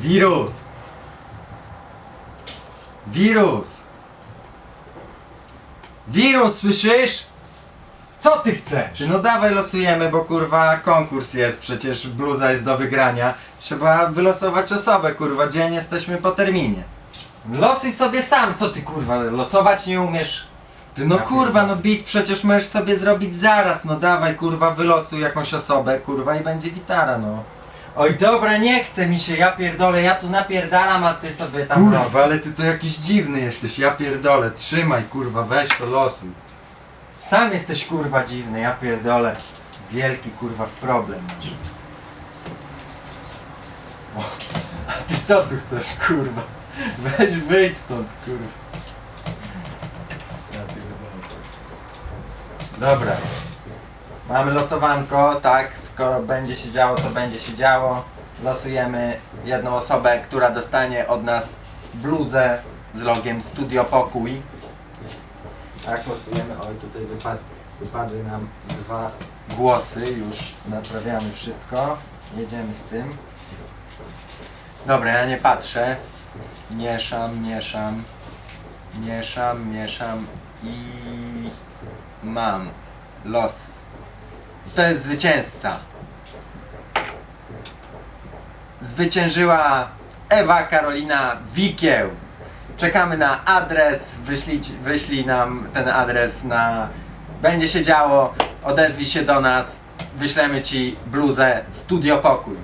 Wirus! Wirus! Wirus, słyszysz? Co ty chcesz? No dawaj losujemy, bo kurwa konkurs jest, przecież bluza jest do wygrania. Trzeba wylosować osobę, kurwa, dzień jesteśmy po terminie. Losuj sobie sam, co ty kurwa, losować nie umiesz? Ty no Ja kurwa, no beat przecież możesz sobie zrobić zaraz, no dawaj kurwa, wylosuj jakąś osobę, kurwa i będzie gitara, no. Oj dobra, nie chce mi się, ja pierdolę, ja tu napierdalam, a ty sobie tam Kurwa, losuj. ale ty to jakiś dziwny jesteś, ja pierdolę, trzymaj kurwa, weź to losuj. Sam jesteś kurwa dziwny, ja pierdolę. Wielki kurwa problem masz. A ty co tu chcesz kurwa? Weź wyjdź stąd, kurwa. Ja pierdolę. Dobra. Mamy losowanko, tak, skoro będzie się działo, to będzie się działo. Losujemy jedną osobę, która dostanie od nas bluzę z logiem Studio Pokój. Tak, losujemy. Oj, tutaj wypad, wypadły nam dwa głosy, już naprawiamy wszystko. Jedziemy z tym. Dobra, ja nie patrzę. Mieszam, mieszam. Mieszam, mieszam i mam los. To jest zwycięzca. Zwyciężyła Ewa Karolina Wikieł. Czekamy na adres. Wyślij, wyślij nam ten adres na. Będzie się działo. Odezwij się do nas. Wyślemy ci bluzę Studio Pokój.